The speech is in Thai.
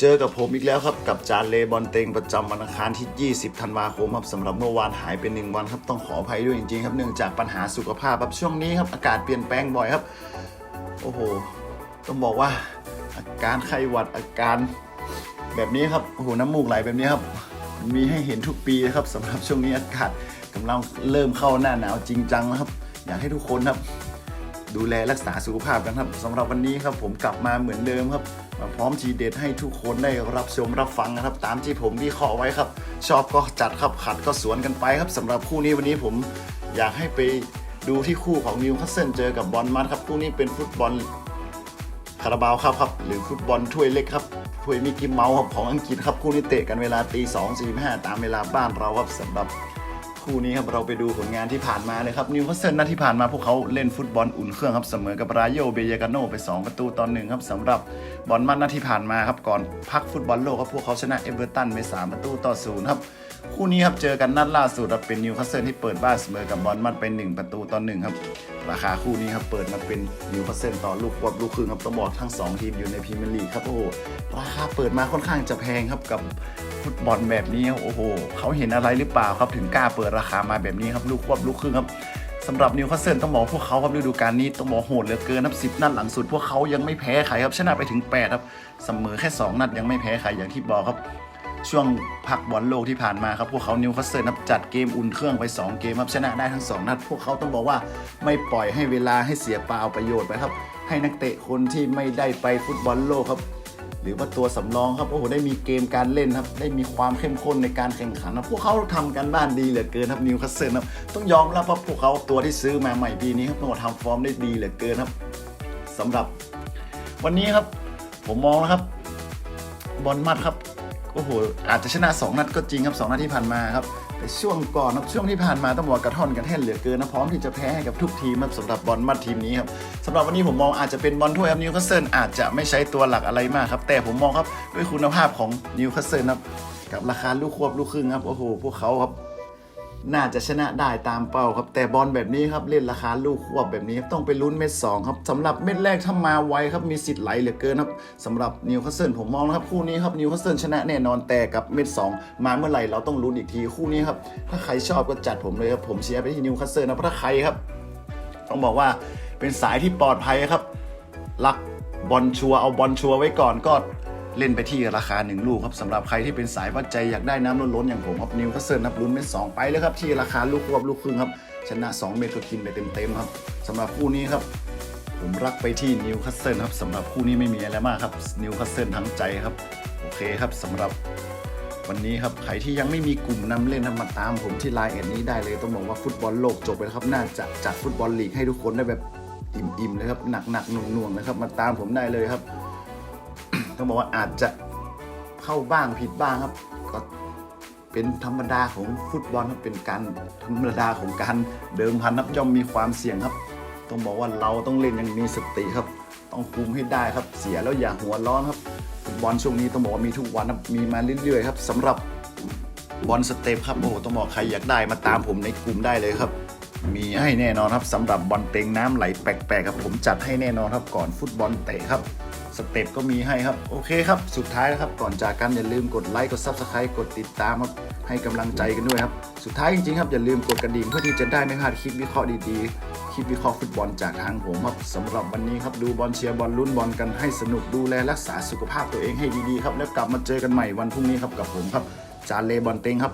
เจอกับผมอีกแล้วครับกับจานเลบอลเตงประจำวันอังคารที่ 20 ธันวาคมครับสำหรับเมื่อวานหายไปหนึ่งวันครับต้องขออภัยด้วยจริงๆครับเนื่องจากปัญหาสุขภาพครับช่วงนี้ครับอากาศเปลี่ยนแปลงบ่อยครับ โอ้โห ต้องบอกว่าอาการไข้หวัดอาการแบบนี้ครับโอ้โหน้ำมูกไหลแบบนี้ครับมีให้เห็นทุกปีนะครับสำหรับช่วงนี้อากาศกำลังเริ่มเข้าหน้าหนาวจริงจังนะครับ อยากให้ทุกคนครับ ดูแลรักษาสุขภาพกันครับสำหรับวันนี้ครับผมกลับมาเหมือนเดิมครับมาพร้อมทีเด็ดให้ทุกคนได้รับชมรับฟังนะครับ ตามที่ผมวิเคราะห์ไว้ครับ ชอบก็จัดครับขัดก็สวนกันไปครับสำหรับคู่นี้วันนี้ผมอยากให้ไปดูที่คู่ของนิวคาสเซิลเจอกับบอลมัดครับคู่นี้เป็นฟุตบอลคาราบาวครับครับหรือฟุตบอลถ้วยเล็กครับถ้วยมิกกี้เมาส์ครับของอังกฤษครับคู่นี้เตะกันเวลาตีสองสี่ห้าตามเวลาบ้านเราครับสำหรับ คู่นี้ครับเราไปดูผลงานที่ผ่านมาเลยครับนิวคาสเซิลนัดที่ผ่านมาพวกเขาเล่นฟุตบอลอุ่นเครื่องครับเสมอกับรายโยเบยากาโนไป 2 ประตูตอนหนึ่งครับสำหรับบอลมันนัดที่ผ่านมาครับก่อนพักฟุตบอลโลกครับพวกเขาชนะเอเวอร์ตันไป3ประตูต่อศูนย์ครับ คู่นี้ครับเจอกันนัดล่าสุดครับเป็นนิวคาสเซิลที่เปิดบ้านเสมอกับบอลมันไป1ประตูต่อหนึ่งครับ ราคาคู่นี้ครับเปิดมาเป็นนิวคาสเซิลต่อลูกควบลูกครึ่งครับต้องบอกทั้ง 2 ทีมอยู่ในพรีเมียร์ลีกครับโอ้โหราคาเปิดมาค่อนข้างจะแพงครับกับฟุตบอลแบบนี้โอ้โหเขาเห็นอะไรหรือเปล่าครับถึงกล้าเปิดราคามาแบบนี้ครับลูกควบลูกครึ่งครับสำหรับนิวคาสเซิลต้องบอกพวกเขาครับฤดูกาลนี้ต้องบอกโหดเหลือเกินครับสิบนัดหลังสุด พวกเขายังไม่แพ้ใครครับชนะไปถึง8ครับเสมอแค่ 2 นัดยังไม่แพ้ใครอย่างที่บอกครับ ช่วงพักบอลโลกที่ผ่านมาครับพวกเขานิวคาสเซิลครับจัดเกมอุ่นเครื่องไป 2 เกมครับชนะได้ทั้ง 2 นัด พวกเขาต้องบอกว่าไม่ปล่อยให้เวลาให้เสียเปล่าประโยชน์ไปครับ ให้นักเตะคนที่ไม่ได้ไปฟุตบอลโลกครับ หรือว่าตัวสำรองครับโอ้โหได้มีเกมการเล่นครับ ได้มีความเข้มข้นในการแข่งขันครับพวกเขาทำกันบ้านดีเหลือเกินครับนิวคาสเซิลครับต้องยอมรับว่าพวกเขาตัวที่ซื้อมาใหม่ปีนี้ครับต้องบอกทำฟอร์มได้ดีเหลือเกินครับสำหรับ วันนี้ครับ ผมมองนะครับบอลมัดครับ โอ้โหอาจจะชนะ 2 นัดก็จริงครับ 2 นัดที่ผ่านมาครับแต่ช่วงก่อนนะช่วงที่ผ่านมาต้องบอกกระท่อนกระแท่นเหลือเกินนะพร้อมที่จะแพ้ให้กับทุกทีมครับสำหรับบอลมัดทีมนี้ครับสำหรับวันนี้ผมมองอาจจะเป็นบอลถ้วยครับนิวคาสเซิลอาจจะไม่ใช้ตัวหลักอะไรมากครับแต่ผมมองครับด้วยคุณภาพของนิวคาสเซิลครับกับราคาลูกควบลูกครึ่งครับโอ้โหพวกเขาครับ น่าจะชนะได้ตามเป้าครับ แต่บอลแบบนี้ครับเล่นราคาลูกควบแบบนี้ต้องไปลุ้นเม็ดสองครับสำหรับเม็ดแรกถ้ามาไวครับมีสิทธิ์ไหลเหลือเกินครับสำหรับนิวคาสเซิลผมมองนะครับคู่นี้ครับนิวคาสเซิลชนะแน่นอนแต่กับเม็ดสองมาเมื่อไหร่เราต้องลุ้นอีกทีคู่นี้ครับถ้าใครชอบก็จัดผมเลยครับผมเชียร์ไปที่นิวคาสเซิลนะเพราะใครครับ ต้องบอกว่าเป็นสายที่ปลอดภัยครับรักบอลชัวเอาบอลชัวไว้ก่อนก็ เล่นไปที่ราคาหนึ่งลูกครับสำหรับใครที่เป็นสายวัดใจอยากได้น้ำล้นๆอย่างผมครับนิวคาสเซิลครับลุ้นเม็ดสองไปเลยครับที่ราคาลูกควบลูกครึ่งครับชนะ 2 เม็ดก็กินไปเต็มๆครับสำหรับคู่นี้ครับผมรักไปที่นิวคาสเซิลครับสำหรับคู่นี้ไม่มีอะไรมากครับนิวคาสเซิลทั้งใจครับโอเคครับสำหรับวันนี้ครับใครที่ยังไม่มีกลุ่มนำเล่นนะมาตามผมที่ไลน์แอดนี้ได้เลยต้องบอกว่าฟุตบอลโลกจบไปแล้วครับน่าจะจัดฟุตบอลลีกให้ทุกคนได้แบบอิ่มๆเลยครับหนักๆหน่วงๆนะครับมาตามผมได้เลยครับ ต้องบอกว่าอาจจะเข้าบ้างผิดบ้างครับ ก็เป็นธรรมดาของฟุตบอลครับเป็นการธรรมดาของการเดิมพันครับย่อมมีความเสี่ยงครับ ต้องบอกว่าเราต้องเล่นอยังมีสติครับ ต้องคุมให้ได้ครับ เสียแล้วอย่าหัวร้อนครับฟุตบอลช่วงนี้ต้องบอกว่ามีทุกวันครับมีมาเรื่อยๆครับสำหรับบอลสเต็ปครับโอ้ต้องบอกใครอยากได้มาตามผมในกลุ่มได้เลยครับ มีให้แน่นอนครับสำหรับบอลเต็งน้ำไหลแปลกๆครับผมจัดให้แน่นอนครับก่อนฟุตบอลเตะครับ สเต็ปก็มีให้ครับ โอเคครับ สุดท้ายแล้วครับ ก่อนจากกันอย่าลืมกดไลค์ กดซับสไครต์กดติดตามครับ ให้กำลังใจกันด้วยครับ สุดท้ายจริงๆครับ อย่าลืมกดกระดิ่งเพื่อที่จะได้ไม่พลาดคลิปวิเคราะห์ดีๆ คลิปวิเคราะห์ฟุตบอลจากทางผมครับสำหรับวันนี้ครับ ดูบอลเชียร์บอลลุ้นบอลกันให้สนุก ดูแลรักษาสุขภาพตัวเองให้ดีๆครับ แล้วกลับมาเจอกันใหม่วันพรุ่งนี้ครับกับผมครับ จานเลบอลเต็งครับ